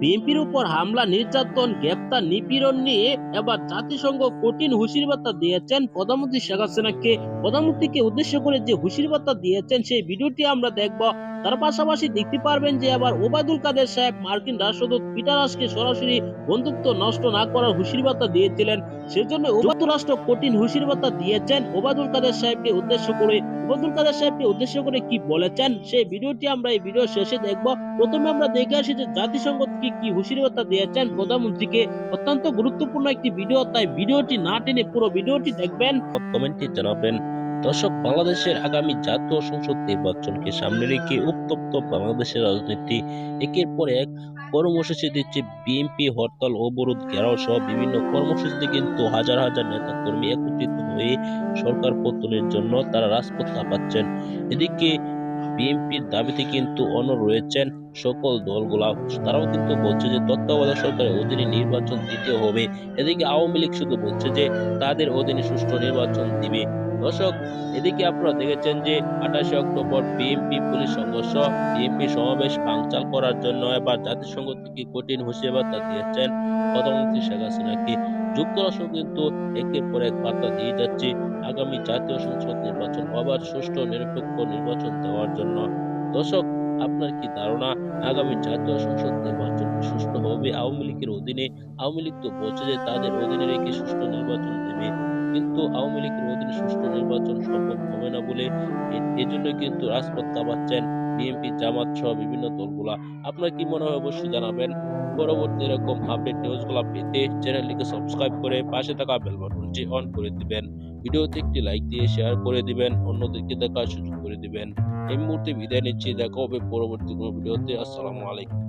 বিএনপির উপর হামলা, নির্যাতন, গ্রেপ্তার, নিপীড়ন নিয়ে এবার জাতিসংঘ কঠিন বার্তা দিয়েছেন প্রধানমন্ত্রী শেখ হাসিনাকে। প্রধানমন্ত্রীকে উদ্দেশ্য করে যে বার্তা দিয়েছেন, সেই ভিডিওটি আমরা দেখব। তার পাশাপাশি দেখতে পারবেন যে আবার ওবায়দুল কাদের সাহেব, মার্কিন রাষ্ট্রদূত পিটার সরাসরি বন্ধুত্ব নষ্ট না করার বার্তা দিয়েছিলেন। সেজন্য কঠিন বার্তা দিয়েছেন। ওবায়দুল কাদের সাহেবকে উদ্দেশ্য করে, ওবায়দুল কাদের সাহেবকে উদ্দেশ্য করে কি বলেছেন, সেই ভিডিওটি আমরা এই ভিডিও শেষে দেখব। প্রথমে আমরা দেখে আসি যে জাতিসংঘ থেকে কি হুঁশির বার্তা দিয়েছেন প্রধানমন্ত্রীকে? অত্যন্ত গুরুত্বপূর্ণ একটি ভিডিও তাই ভিডিওটি না টেনে পুরো ভিডিওটি দেখবেন। কমেন্টে জানাবেন, দর্শক, বাংলাদেশের আগামী জাতীয় সংসদ নির্বাচনকে সামনে রেখে উত্তপ্ত বাংলাদেশের রাজনীতি। একের পর এক কর্মসূচি দিচ্ছে বিএনপি হরতাল, অবরোধ, ঘেরাও সহ বিভিন্ন কর্মসূচিতে কিন্তু হাজার হাজার নেতা কর্মী একত্রিত হয়ে সরকার পতনের জন্য তারা রাজপথ কাঁপাচ্ছেন এদিকে বিএনপির দাবিতে কিন্তু অনর রয়েছেন সকল দলগুলা তারাও কিন্তু বলছে যে তত্ত্বাবধায়ক সরকারের অধীনে নির্বাচন দিতে হবে। এদিকে আওয়ামী লীগ শুধু বলছে যে তাদের অধীনে সুষ্ঠু নির্বাচন দিবে। দর্শক, এদিকে আপনারা দেখেছেন যে আঠাশে অক্টোবর বিএনপি পুলিশ সংঘর্ষ, বিএনপি সমাবেশ ভাঙচাল করার জন্য এবার জাতিসংঘ থেকে কঠিন হুঁশিয়াবার্তা দিয়েছেন প্রধানমন্ত্রী শেখ হাসিনাকে যুক্তরাষ্ট্র কিন্তু একের পর এক বার্তা দিয়ে যাচ্ছে আগামী জাতীয় সংসদ নির্বাচন আবার সুষ্ঠু নিরপেক্ষ নির্বাচন দেওয়ার জন্য। দর্শক আপনার কি ধারণা? আগামী জাতীয় সংসদ নির্বাচন সুষ্ঠু হবে? আওয়ামী লীগের অধীনে আওয়ামী লীগ তো বলছে যে তাদের অধীনে রেখে সুষ্ঠু নির্বাচন দেবে। কিন্তু আওয়ামী লীগের অধীনে সুষ্ঠু নির্বাচন সম্ভব হবে না বলে এজন্য কিন্তু রাজপথ কাঁপাচ্ছেন বিএনপি, জামাত সহ বিভিন্ন দলগুলা। আপনার কি মনে হয় অবশ্যই জানাবেন। পরবর্তী এরকম আপডেট নিউজগুলো পেতে চ্যানেলটিকে সাবস্ক্রাইব করে পাশে থাকা বেল বাটনটি অন করে দিবেন। ভিডিওতে একটি লাইক দিয়ে শেয়ার করে দিবেন। অন্যদেরকে দেখার সুযোগ করে দিবেন। এই মুহূর্তে বিদায় নিচ্ছি। দেখা হবে পরবর্তী কোনো ভিডিওতে। আসসালামু আলাইকুম।